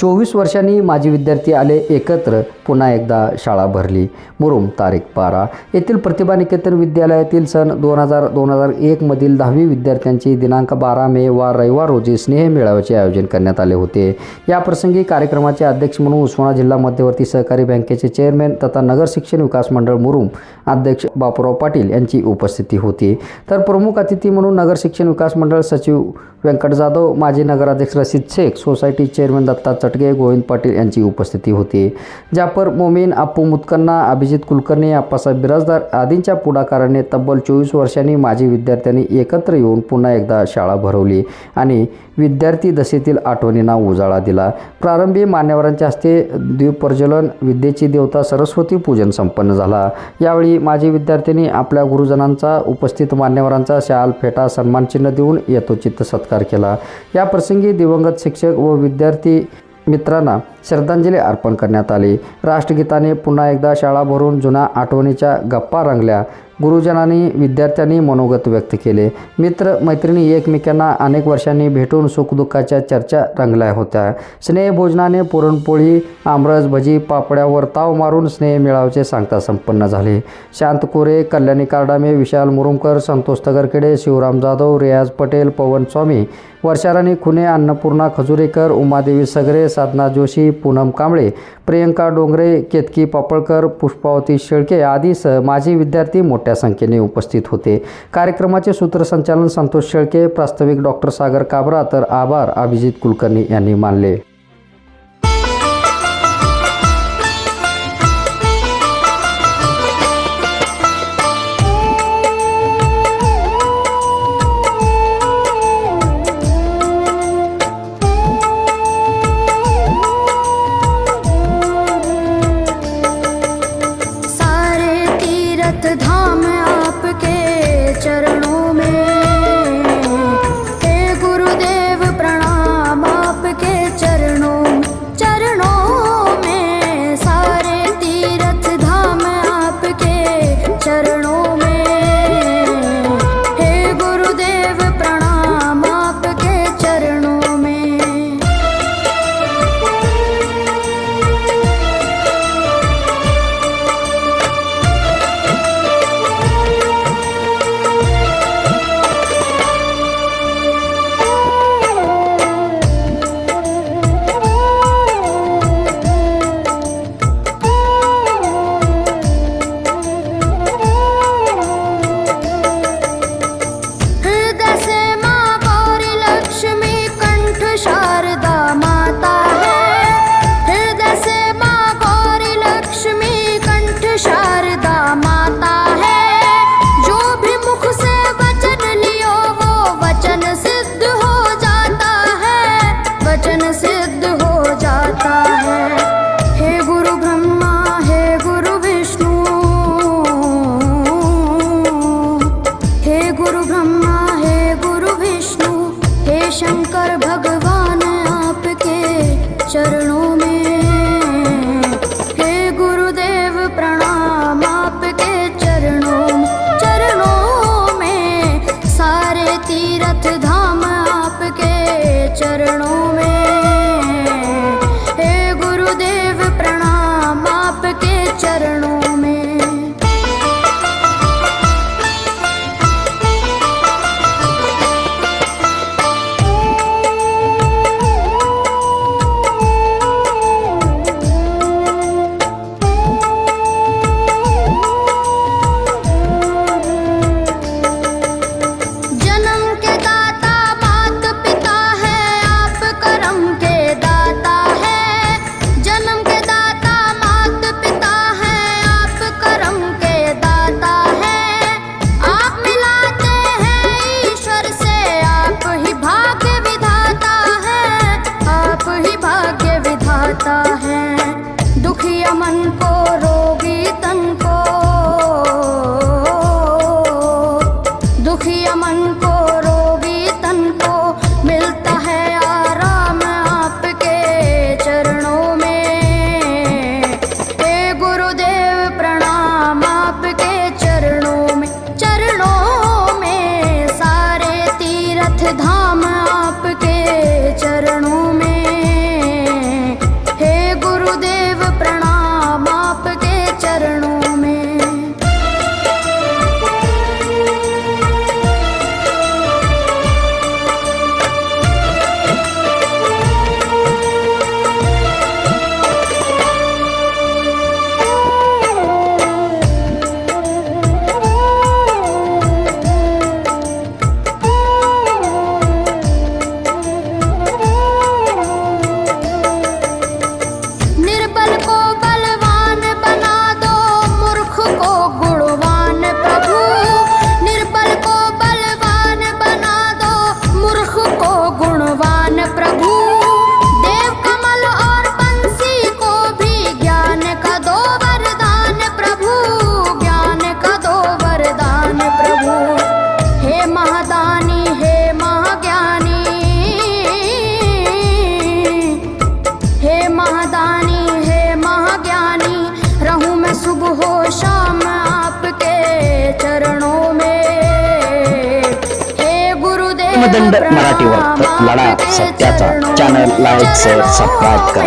चोवीस वर्षांनी माजी विद्यार्थी आले एकत्र पुन्हा एकदा शाळा भरली. मुरुम तारीख बारा. येथील प्रतिभा निकेतन विद्यालयातील सन दोन हजार दोन हजार एकमधील दहावी विद्यार्थ्यांची दिनांक बारा मे वा रविवार रोजी स्नेह मेळाव्याचे आयोजन करण्यात आले होते. या प्रसंगी कार्यक्रमाचे अध्यक्ष म्हणून उस्मानाबाद जिल्हा मध्यवर्ती सहकारी बँकेचे चेअरमॅन तथा नगर शिक्षण विकास मंडळ मुरुम अध्यक्ष बापूराव पाटील यांची उपस्थिती होती. तर प्रमुख अतिथी म्हणून नगर शिक्षण विकास मंडळ सचिव व्यंकट जाधव माजी नगराध्यक्ष रशीद शेख सोसायटी चेअरमॅन दत्ता सटगे गोविंद पाटील यांची उपस्थिती होती जाफर मोमीन अप्पू मुतकन्ना अभिजित कुलकर्णी अप्पासाहेब बिराजदार आदींच्या पुढाकाराने तब्बल चोवीस वर्षांनी माजी विद्यार्थ्यांनी एकत्र येऊन पुन्हा एकदा शाळा भरवली आणि विद्यार्थी दशेतील आठवणींना उजाळा दिला. प्रारंभी मान्यवरांच्या हस्ते द्वीपप्रज्वलन विद्येची देवता सरस्वती पूजन संपन्न झाला. यावेळी माजी विद्यार्थ्यांनी आपल्या गुरुजनांचा उपस्थित मान्यवरांचा शाल फेटा सन्मानचिन्ह देऊन यथोचित सत्कार केला. या प्रसंगी दिवंगत शिक्षक व विद्यार्थी मित्रांना श्रद्धांजली अर्पण करण्यात आली. राष्ट्रगीताने पुन्हा एकदा शाळा भरून जुन्या आठवणीच्या गप्पा रंगल्या. गुरुजनांनी विद्यार्थ्यांनी मनोगत व्यक्त केले. मित्र मैत्रिणी एकमेकांना अनेक वर्षांनी भेटून सुखदुःखाच्या चर्चा रंगल्या होत्या. स्नेहभोजनाने पुरणपोळी आमरस भजी पापड्यावर ताव मारून स्नेह मिळावचे सांगता संपन्न झाले. शांत कोरे कल्याणी कार्डामे विशाल मुरुमकर संतोष तगरखेडे शिवराम जाधव रियाज पटेल पवन स्वामी वर्षाराणी खुने अन्नपूर्णा खजुरेकर उमादेवी सगरे साधना जोशी पूनम कांबळे प्रियंका डोंगरे केतकी पापळकर पुष्पावती शेळके आदीसह माजी विद्यार्थी मोठ्या संख्येने उपस्थित होते. कार्यक्रमाचे सूत्रसंचालन संतोष शेळके प्रास्ताविक डॉक्टर सागर काबरा तर आभार अभिजित कुलकर्णी यांनी मानले. चरणों こと हो शाम आपके चरणों में। हे गुरुदेव मराठी वार्ता लढा सत्याचा चॅनल लाईक शेअर सबस्क्राईब करा.